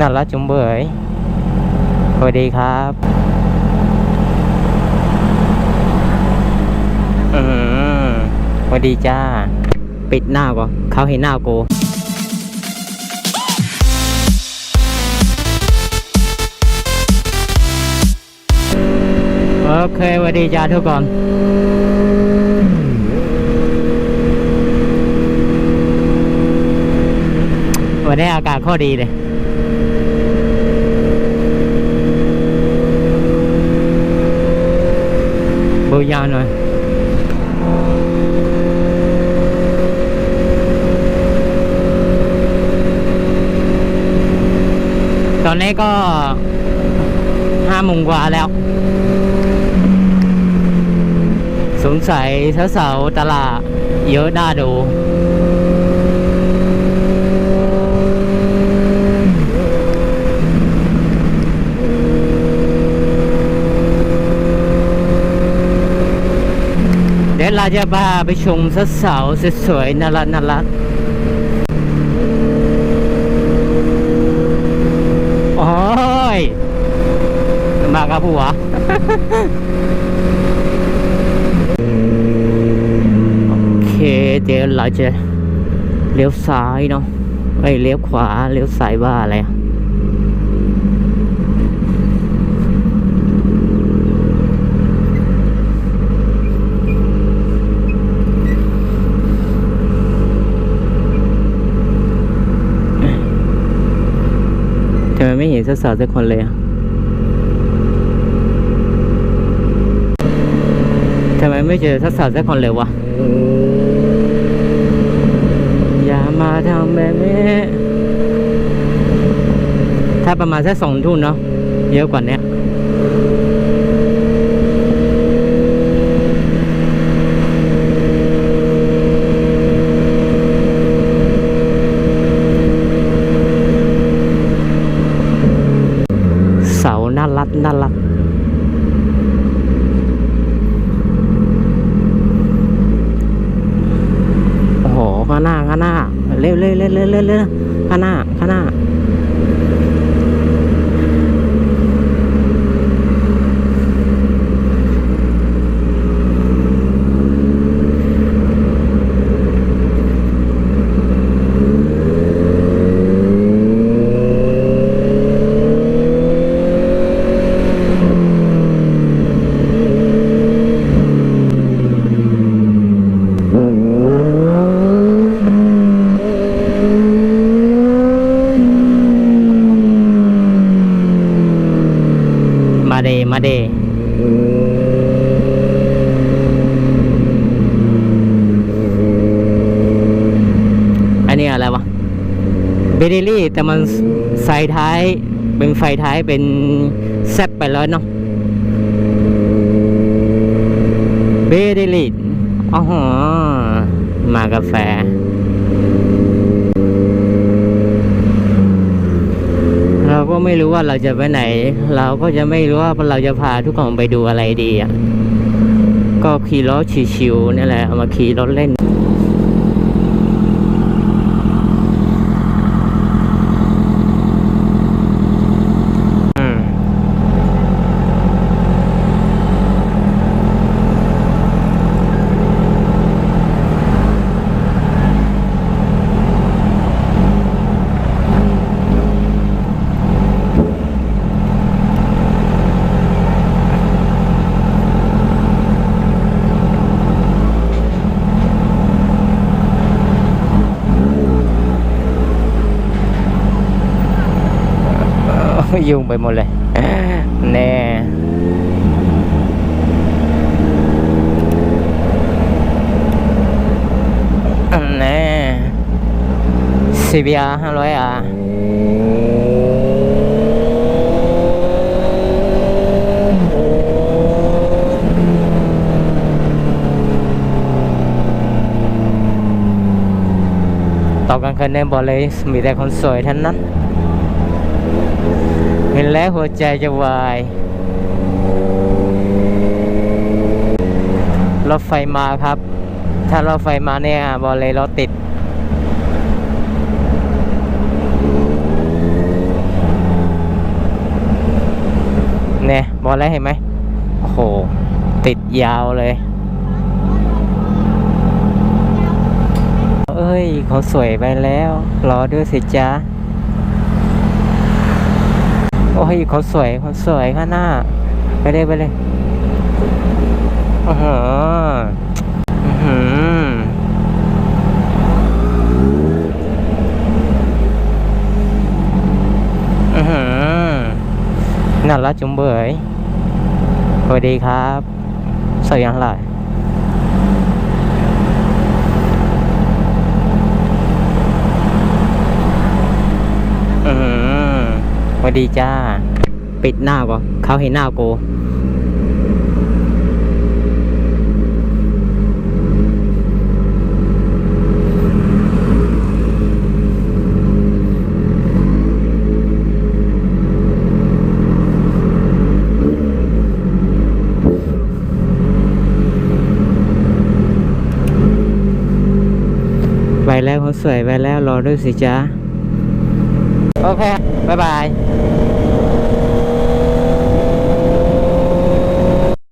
นั่นละจุ๋มเบยสวัสดีครับอืมสวัสดีจ้า ปิดหน้าก่อนเขาเห็นหน้ากูโอเคสวัสดีจ้าทุกคนวันนี้อากาศโคตรดีเลย บูยาหน่อยตอนนี้ก็ห้าโมงกว่าแล้ว สงสัยเสาตลาดเยอะน่าดู เดี๋ยวเรา จะพาไปชมสาวๆสวยๆน่ารักน่ารักโอ้ยมากับผัวโอเคเดี๋ยวเราจะเลี้ยวซ้ายเนาะไอ้ยเลี้ยวขวาเลี้ยวซ้ายว่าอะไรอะทำไมไม่เห็นสาวๆสักคนเลยอะทำไมไม่เจอสาวๆสัก คนเลยวะอย่ามาทำแบบนี้ถ้าประมาณสักสองทุ่นเนาะเยอะกว่านี้ย เสาน่ารักน่ารัก โอ้โห ข้างหน้าข้างหน้าเร็วเร็วเร็วเร็วเร็วข้างหน้าข้างหน้า เดมาเดอันนี้อะไรวะเบเดลี่แต่มันใส่ท้าย เป็นไฟท้ายเป็นแซบไปแล้วเนาะเบเดลี่อ๋อมากาแฟ เรา ก็ไม่รู้ว่าเราจะไปไหน เราก็จะไม่รู้ว่าเราจะพาทุกคนไปดูอะไรดีอะก็ขี่รถชิวๆนี่แหละเอามาขี่รถเล่น ยุ่งไปหมดเลยแน่อันแน่ CBR ห้าร้อยอะตอนกลางคืนในบอเลยมีแต่คนสวยทั้งนั้น แล้วหัวใจจะวาย รถไฟมาครับ ถ้ารถไฟมาเนี่ยบอลเลยรถติด เนี่ยบอลแลยเห็นไหมโอ้โห ติดยาวเลย เอ้ยเขาสวยไปแล้ว รอด้วยสิจ้า โอ้ยเขาสวยเขาสวยข้างหน้า ไปเลยไปเลยโอ้โหอื้อหืออื้อหือน่ารักจุ๋มเบยสวัสดีครับ สวยยังไงอือหือส วัสดีจ้า ปิดหน้าก่อนเขาเห็นหน้ากูไปแล้วเขาสวยไปแล้วรอด้วยสิจ๊ะโอเค บ๊ายบาย